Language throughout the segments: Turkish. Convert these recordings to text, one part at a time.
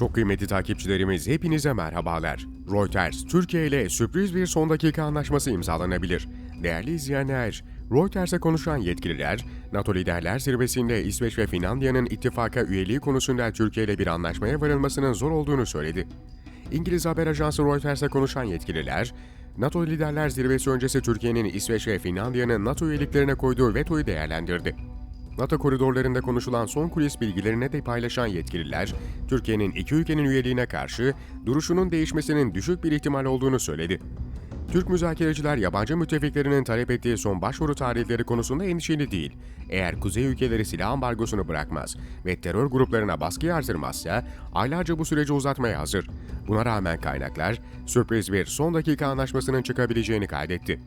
Çok kıymetli takipçilerimiz hepinize merhabalar. Reuters, Türkiye ile sürpriz bir son dakika anlaşması imzalanabilir. Değerli izleyenler, Reuters'e konuşan yetkililer, NATO Liderler Zirvesi'nde İsveç ve Finlandiya'nın ittifaka üyeliği konusunda Türkiye ile bir anlaşmaya varılmasının zor olduğunu söyledi. İngiliz haber ajansı Reuters'e konuşan yetkililer, NATO Liderler Zirvesi öncesi Türkiye'nin İsveç ve Finlandiya'nın NATO üyeliklerine koyduğu vetoyu değerlendirdi. NATO koridorlarında konuşulan son kulis bilgilerine de paylaşan yetkililer, Türkiye'nin iki ülkenin üyeliğine karşı duruşunun değişmesinin düşük bir ihtimal olduğunu söyledi. Türk müzakereciler yabancı müttefiklerinin talep ettiği son başvuru tarihleri konusunda endişeli değil. Eğer kuzey ülkeleri silah ambargosunu bırakmaz ve terör gruplarına baskı artırmazsa aylarca bu süreci uzatmaya hazır. Buna rağmen kaynaklar sürpriz bir son dakika anlaşmasının çıkabileceğini kaydetti.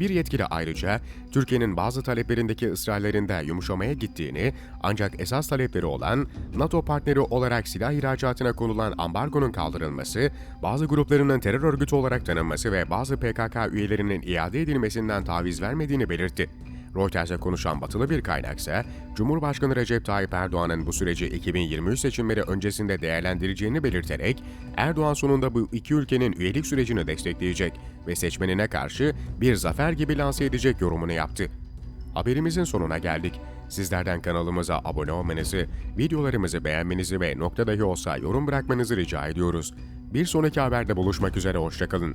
Bir yetkili ayrıca Türkiye'nin bazı taleplerindeki ısrarlarında yumuşamaya gittiğini ancak esas talepleri olan NATO partneri olarak silah ihracatına konulan ambargonun kaldırılması, bazı gruplarının terör örgütü olarak tanınması ve bazı PKK üyelerinin iade edilmesinden taviz vermediğini belirtti. Reuters'e konuşan batılı bir kaynaksa, Cumhurbaşkanı Recep Tayyip Erdoğan'ın bu süreci 2023 seçimleri öncesinde değerlendireceğini belirterek, Erdoğan sonunda bu iki ülkenin üyelik sürecini destekleyecek ve seçmenine karşı bir zafer gibi lanse edecek yorumunu yaptı. Haberimizin sonuna geldik. Sizlerden kanalımıza abone olmanızı, videolarımızı beğenmenizi ve nokta dahi olsa yorum bırakmanızı rica ediyoruz. Bir sonraki haberde buluşmak üzere, hoşçakalın.